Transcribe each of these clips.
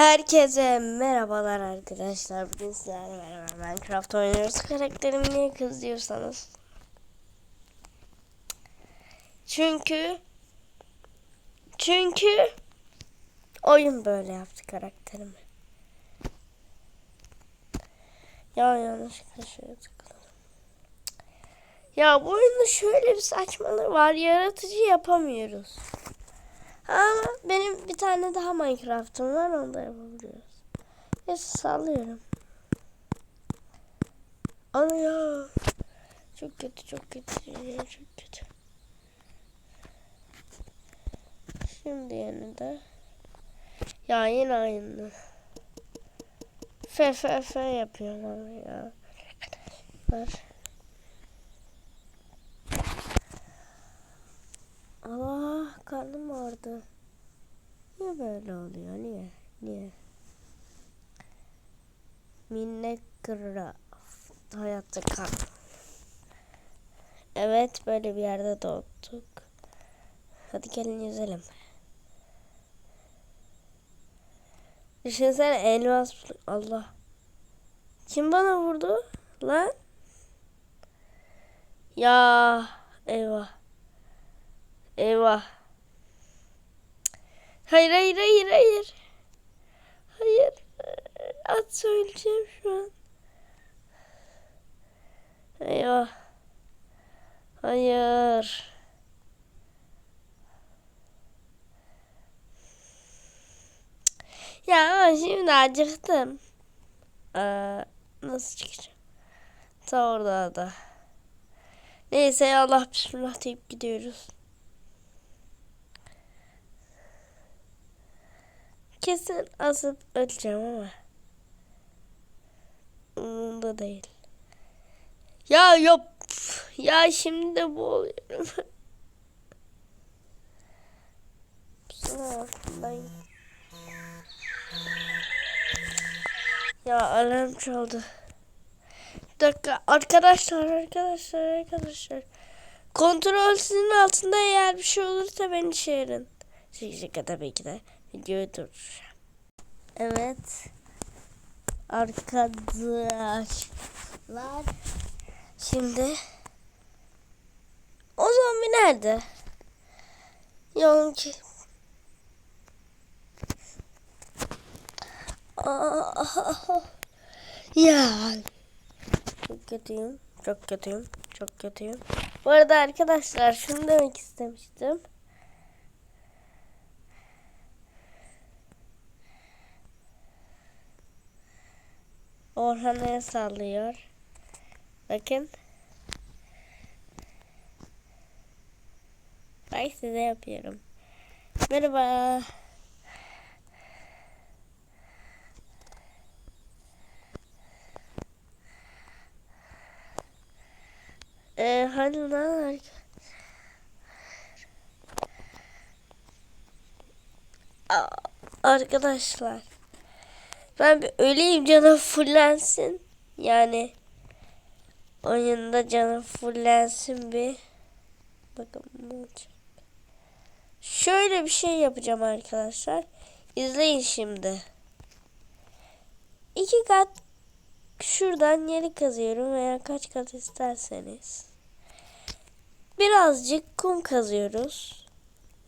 Herkese merhabalar arkadaşlar. Bugün sizlerle beraber Minecraft oynuyoruz. Karakterim niye kız diyorsanız. Çünkü çünkü oyun böyle yaptı karakterimi. Ya yanlışlıkla şöyle tıkladım. Ya bu oyunda şöyle bir saçmalık var. Yaratıcı yapamıyoruz. Ama benim bir tane daha Minecraft'ım var onu da yapabiliyoruz. Neyse sallıyorum. Ana ya. Çok kötü çok kötü çok kötü. Şimdi yeni de. Ya yine aynı. F F F yapıyorum ama ya. Var. Allah ağrıdı. Niye böyle oluyor? Niye? Niye? Minecraft hayatta kal. Evet böyle bir yerde doğduk. Hadi gelin yüzelim. Düşünsene elmas Allah. Kim bana vurdu? Lan. Ya eyvah. Eyvah. Hayır hayır hayır hayır. Hayır. At söyleyeceğim şu an. Eyvah. Hayır. Ya şimdi acıktım. Ee, nasıl çıkacağım? Ta orada da. Neyse Allah bismillah deyip gidiyoruz. Kesin asıp öleceğim ama. Umurumda değil. Ya yok. Ya şimdi de bu oluyorum. Ya alarm çaldı. Bir dakika arkadaşlar arkadaşlar arkadaşlar. Kontrol sizin altında eğer bir şey olursa beni çağırın. Şaka tabii ki de videoyu durduracağım. Evet. Arkadaşlar. Şimdi. O zombi nerede? Yok ki. Ya. Çok kötüyüm. Çok kötüyüm. Çok kötüyüm. Bu arada arkadaşlar şunu demek istemiştim. Orhan'a sallıyor. Bakın. Bak size yapıyorum. Merhaba. Ee, hani lan Arkadaşlar. Ben bir öleyim canım fullensin. Yani oyunda canım fullensin bir. Bakın ne olacak. Şöyle bir şey yapacağım arkadaşlar. İzleyin şimdi. İki kat şuradan yeri kazıyorum veya kaç kat isterseniz. Birazcık kum kazıyoruz.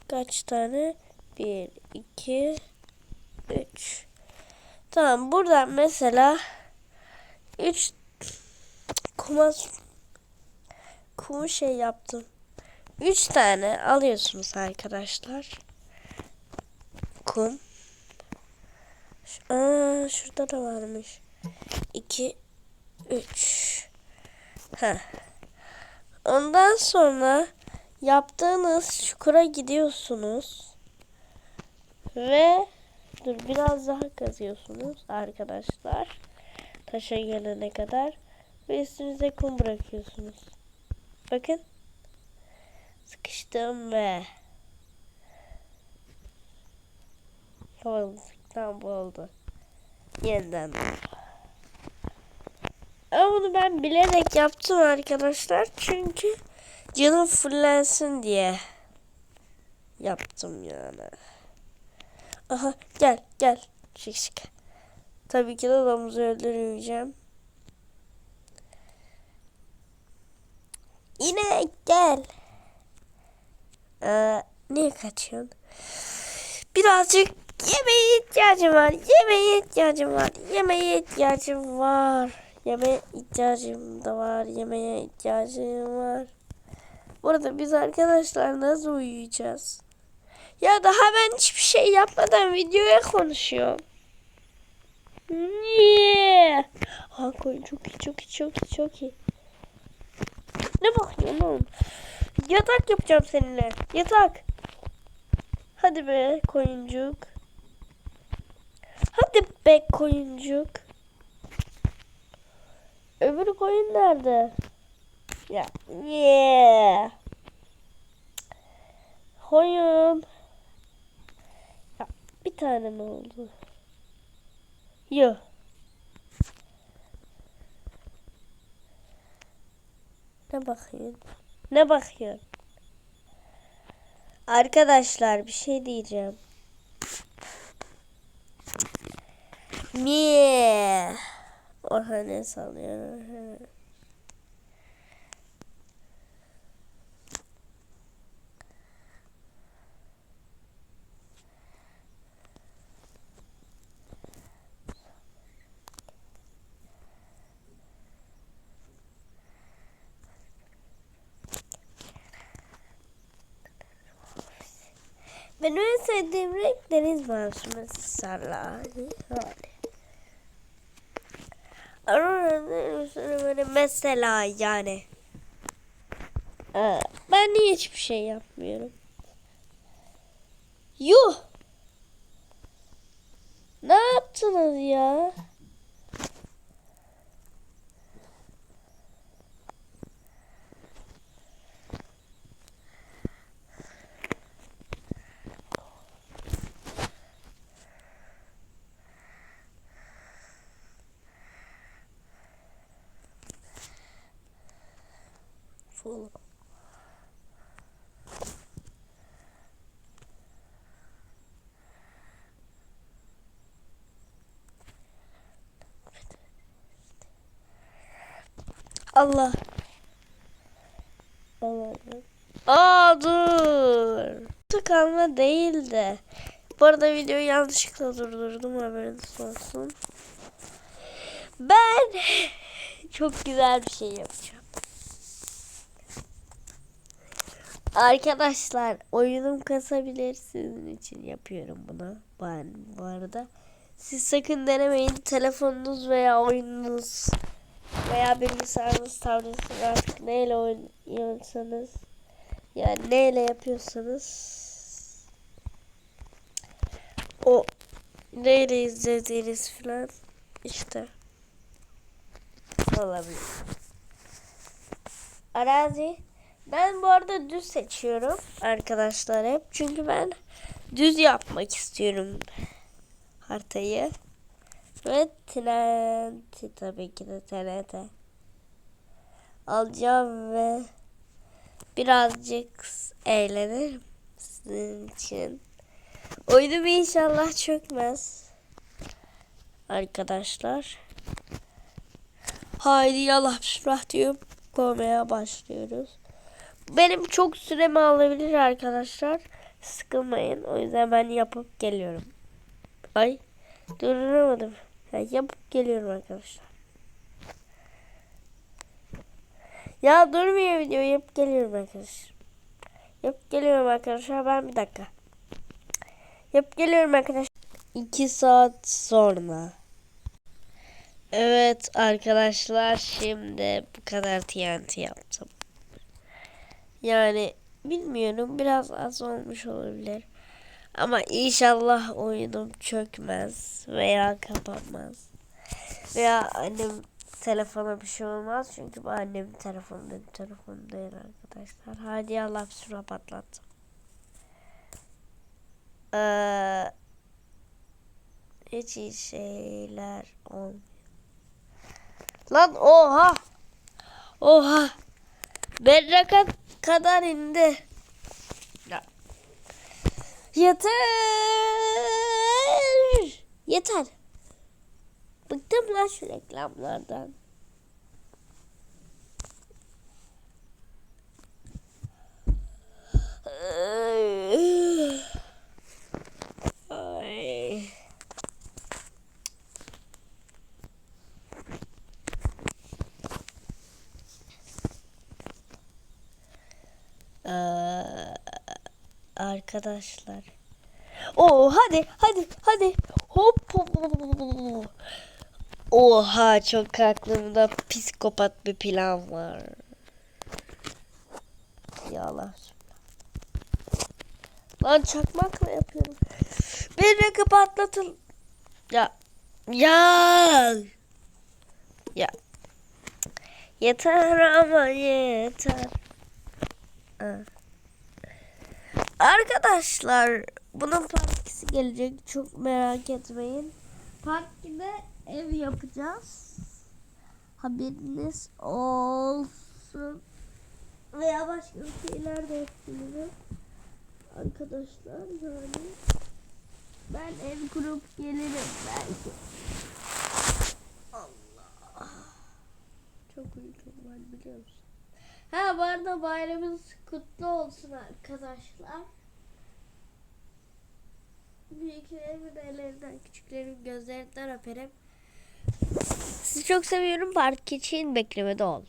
Kaç tane? Bir, iki, üç. Tamam buradan mesela 3 kuma kumu şey yaptım. 3 tane alıyorsunuz arkadaşlar. Kum. Aa, şurada da varmış. 2 3 Ha. Ondan sonra yaptığınız çukura gidiyorsunuz. Ve Dur biraz daha kazıyorsunuz arkadaşlar. Taşa gelene kadar. Ve üstünüze kum bırakıyorsunuz. Bakın. Sıkıştım ve Havalıktan bu oldu. Yeniden. Ama bunu ben bilerek yaptım arkadaşlar. Çünkü canım fullensin diye yaptım yani. Aha gel gel Şık şık. Tabii ki de domuzu öldürmeyeceğim. Yine gel. Ee, niye kaçıyorsun? Birazcık yemeğe ihtiyacım var. Yemeğe ihtiyacım var. Yemeğe ihtiyacım var. Yemeğe ihtiyacım da var. Yemeğe ihtiyacım var. Burada biz arkadaşlar nasıl uyuyacağız? Ya daha ben hiçbir şey yapmadan videoya konuşuyorum. Niye? Ha koyun çok iyi çok iyi çok iyi çok iyi. Ne bakıyorsun oğlum? Yatak yapacağım seninle. Yatak. Hadi be koyuncuk. Hadi be koyuncuk. Öbür koyun nerede? Ya. Yeah. Koyun. Bir tane mi oldu? Yok. Ne bakıyorsun? Ne bakıyorsun? Arkadaşlar bir şey diyeceğim. Niye? Orha ne sallıyor? Benim en sevdiğim renk deniz mavisi mesela. Aurora'nın mesela yani. Ee, ben niye hiçbir şey yapmıyorum? Yuh! Ne yaptınız ya? Allah. Allah. Aa dur. Tıkanma değil de. Bu arada videoyu yanlışlıkla durdurdum haberiniz olsun. Ben çok güzel bir şey yapacağım. Arkadaşlar oyunum kasabilir sizin için yapıyorum bunu. Ben bu arada. Siz sakın denemeyin. Telefonunuz veya oyununuz veya bilgisayarınız, tabletiniz artık neyle oynuyorsanız yani neyle yapıyorsanız o neyle izlediğiniz falan işte olabilir. Arazi ben bu arada düz seçiyorum arkadaşlar hep. Çünkü ben düz yapmak istiyorum haritayı. Ve TNT tabii ki de TNT. Alacağım ve birazcık eğlenirim sizin için. Oyunum inşallah çökmez. Arkadaşlar. Haydi yallah bismillah diyorum. Koymaya başlıyoruz. Benim çok süremi alabilir arkadaşlar. Sıkılmayın. O yüzden ben yapıp geliyorum. Ay durduramadım. Ya, yapıp geliyorum arkadaşlar. Ya durmuyor video. Yapıp geliyorum arkadaşlar. Yapıp geliyorum arkadaşlar. Ben bir dakika. Yapıp geliyorum arkadaşlar. 2 saat sonra. Evet arkadaşlar şimdi bu kadar TNT yaptım. Yani bilmiyorum biraz az olmuş olabilir. Ama inşallah oyunum çökmez veya kapanmaz. Veya annem telefona bir şey olmaz. Çünkü bu annemin telefonu benim telefonum değil arkadaşlar. Hadi Allah bir sürü patlattım. Ee, hiç iyi şeyler olmuyor. Lan oha. Oha. Berraka kadar indi. Ya. Yeter. Yeter. Bıktım lan şu reklamlardan. Ay. Ee, arkadaşlar. Oo hadi hadi hadi. Hop hop. Oha çok aklımda psikopat bir plan var. Ya Allah. Lan çakmakla yapıyorum. Beni kapatlatın. Ya. Ya. Ya. Yeter ama yeter. Ha. Arkadaşlar bunun partisi gelecek çok merak etmeyin. Partide ev yapacağız. Haberiniz olsun. Veya başka şeyler de yapabilirim. Arkadaşlar yani ben ev kurup gelirim belki. Allah. Çok uykum var biliyor musun? Ha bu arada bayramınız kutlu olsun arkadaşlar. Büyüklerimin ellerinden, küçüklerimin gözlerinden öperim. Sizi çok seviyorum. Park için beklemede ol.